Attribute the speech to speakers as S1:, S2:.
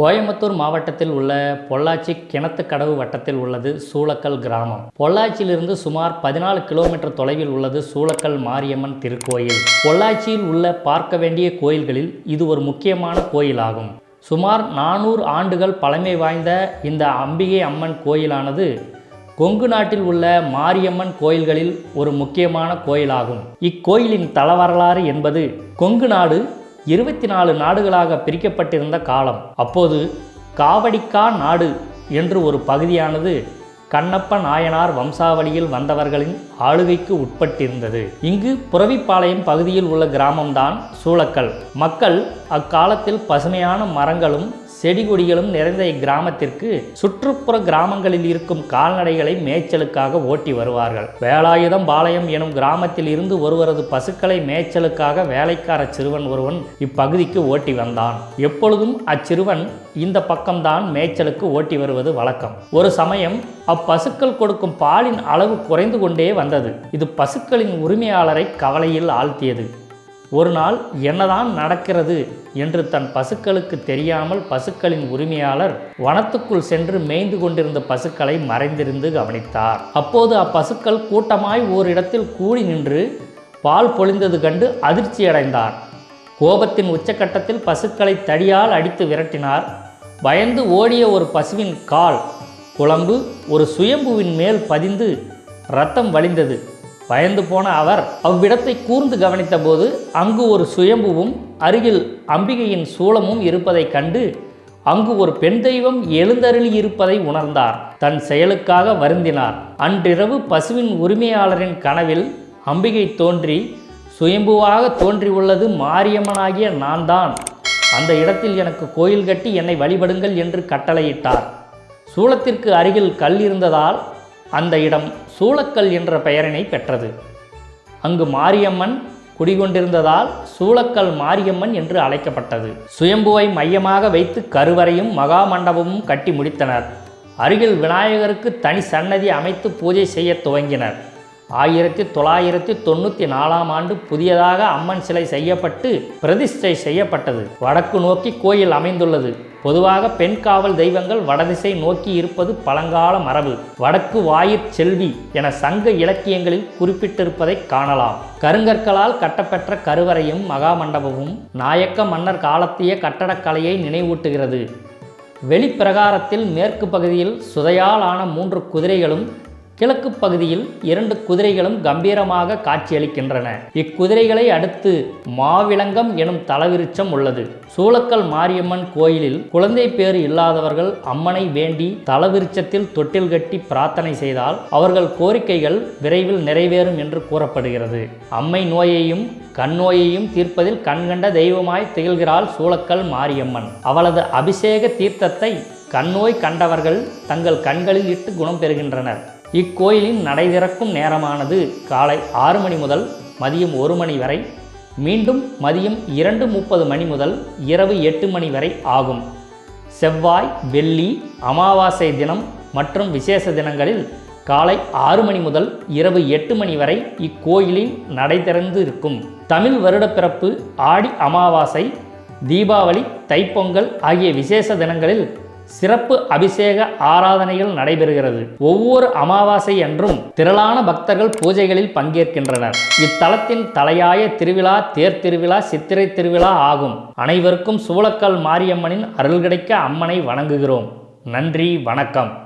S1: கோயம்புத்தூர் மாவட்டத்தில் உள்ள பொள்ளாச்சி கிணத்துக்கடவு வட்டத்தில் உள்ளது சூளக்கல் கிராமம். பொள்ளாச்சியிலிருந்து சுமார் பதினாலு கிலோமீட்டர் தொலைவில் உள்ளது சூளக்கல் மாரியம்மன் திருக்கோயில். பொள்ளாச்சியில் உள்ள பார்க்க வேண்டிய கோயில்களில் இது ஒரு முக்கியமான கோயிலாகும். சுமார் நானூறு ஆண்டுகள் பழமை வாய்ந்த இந்த அம்பிகை அம்மன் கோயிலானது கொங்கு நாட்டில் உள்ள மாரியம்மன் கோயில்களில் ஒரு முக்கியமான கோயிலாகும். இக்கோயிலின் தலவரலாறு என்பது கொங்கு நாடு இருபத்தி நாலு நாடுகளாக பிரிக்கப்பட்டிருந்த காலம். அப்போது காவடிக்கா நாடு என்று ஒரு பகுதியானது கண்ணப்ப நாயனார் வம்சாவளியில் வந்தவர்களின் ஆளுகைக்கு உட்பட்டிருந்தது. இங்கு புறவிப்பாளையம் பகுதியில் உள்ள கிராமம்தான் சூளக்கல். மக்கள் அக்காலத்தில் பசுமையான மரங்களும் செடி கொடிகளும் நிறைந்த இக்கிராமத்திற்கு சுற்றுப்புற கிராமங்களில் இருக்கும் கால்நடைகளை மேய்ச்சலுக்காக ஓட்டி வருவார்கள். வேலாயுதம் பாளையம் எனும் கிராமத்தில் இருந்து ஒருவரது பசுக்களை மேய்ச்சலுக்காக வேலைக்கார சிறுவன் ஒருவன் இப்பகுதிக்கு ஓட்டி வந்தான். எப்பொழுதும் அச்சிறுவன் இந்த பக்கம்தான் மேய்ச்சலுக்கு ஓட்டி வருவது வழக்கம். ஒரு சமயம் அப்பசுக்கள் கொடுக்கும் பாலின் அளவு குறைந்து கொண்டே வந்தது. இது பசுக்களின் உரிமையாளரை கவலையில் ஆழ்த்தியது. ஒரு நாள் என்னதான் நடக்கிறது என்று தன் பசுக்களுக்கு தெரியாமல் பசுக்களின் உரிமையாளர் வனத்துக்குள் சென்று மேய்ந்து கொண்டிருந்த பசுக்களை மறைந்திருந்து கவனித்தார். அப்போது அப்பசுக்கள் கூட்டமாய் ஓரிடத்தில் கூடி நின்று பால் பொழிந்தது கண்டு அதிர்ச்சியடைந்தார் கோபத்தின் உச்சக்கட்டத்தில் பசுக்களை தடியால் அடித்து விரட்டினார். பயந்து ஓடிய ஒரு பசுவின் கால் குழம்பு ஒரு சுயம்புவின் மேல் பதிந்து ரத்தம் வழிந்தது. பயந்து போன அவர் அவ்விடத்தை கூர்ந்து கவனித்தபோது அங்கு ஒரு சுயம்புவும் அருகில் அம்பிகையின் சூளமும் இருப்பதைக் கண்டு அங்கு ஒரு பெண் தெய்வம் எழுந்தருளி இருப்பதை உணர்ந்தார். தன் செயலுக்காக வருந்தினார். அன்றிரவு பசுவின் உரிமையாளரின் கனவில் அம்பிகை தோன்றி சுயம்புவாக தோன்றியுள்ளது மாரியம்மனாகிய நான் தான் அந்த இடத்தில் எனக்கு கோயில் கட்டி என்னை வழிபடுங்கள் என்று கட்டளையிட்டார். சூளத்திற்கு அருகில் கல் இருந்ததால் அந்த இடம் சூளக்கல் என்ற பெயரினை பெற்றது. அங்கு மாரியம்மன் குடிகொண்டிருந்ததால் சூளக்கல் மாரியம்மன் என்று அழைக்கப்பட்டது. சுயம்புவை மையமாக வைத்து கருவறையும் மகா மண்டபமும் கட்டி முடித்தனர். அருகில் விநாயகருக்கு தனி சன்னதி அமைத்து பூஜை செய்ய துவங்கினர். ஆயிரத்தி தொள்ளாயிரத்தி தொண்ணூற்றி நாலாம் ஆண்டு புதியதாக அம்மன் சிலை செய்யப்பட்டு பிரதிஷ்டை செய்யப்பட்டது. வடக்கு நோக்கி கோயில் அமைந்துள்ளது. பொதுவாக பெண் காவல் தெய்வங்கள் வடதிசை நோக்கி இருப்பது பழங்கால மரபு. வடக்கு வாயிற் செல்வி என சங்க இலக்கியங்களில் குறிப்பிட்டிருப்பதை காணலாம். கருங்கற்களால் கட்டப்பெற்ற கருவறையும் மகாமண்டபமும் நாயக்க மன்னர் காலத்திய கட்டடக்கலையை நினைவூட்டுகிறது. வெளிப்பிரகாரத்தில் மேற்கு பகுதியில் சுதையால் ஆன மூன்று குதிரைகளும் கிழக்கு பகுதியில் இரண்டு குதிரைகளும் கம்பீரமாக காட்சியளிக்கின்றன. இக்குதிரைகளை அடுத்து மாவிளங்கம் எனும் தலவிருச்சம் உள்ளது. சூளக்கல் மாரியம்மன் கோயிலில் குழந்தை பேறு இல்லாதவர்கள் அம்மனை வேண்டி தலவிருச்சத்தில் தொட்டில் கட்டி பிரார்த்தனை செய்தால் அவர்கள் கோரிக்கைகள் விரைவில் நிறைவேறும் என்று கூறப்படுகிறது. அம்மை நோயையும் கண் நோயையும் தீர்ப்பதில் கண்கண்ட தெய்வமாய் திகழ்கிறாள் சூளக்கல் மாரியம்மன். அவளது அபிஷேக தீர்த்தத்தை கண்ணோய் கண்டவர்கள் தங்கள் கண்களில் இட்டு குணம் பெறுகின்றனர். இக்கோயிலின் நடை திறக்கும் நேரமானது காலை ஆறு மணி முதல் மதியம் ஒரு மணி வரை மீண்டும் மதியம் இரண்டு முப்பது மணி முதல் இரவு எட்டு மணி வரை ஆகும். செவ்வாய் வெள்ளி அமாவாசை தினம் மற்றும் விசேஷ தினங்களில் காலை ஆறு மணி முதல் இரவு எட்டு மணி வரை இக்கோயிலில் நடை திறந்து இருக்கும். தமிழ் வருடப்பிறப்பு ஆடி அமாவாசை தீபாவளி தைப்பொங்கல் ஆகிய விசேஷ தினங்களில் சிறப்பு அபிஷேக ஆராதனைகள் நடைபெறுகிறது. ஒவ்வொரு அமாவாசை அன்றும் திரளான பக்தர்கள் பூஜைகளில் பங்கேற்கின்றனர். இத்தலத்தின் தலையாய திருவிழா தேர் திருவிழா சித்திரை திருவிழா ஆகும். அனைவருக்கும் சூளக்கல் மாரியம்மனின் அருள் கிடைக்க அம்மனை வணங்குகிறோம். நன்றி வணக்கம்.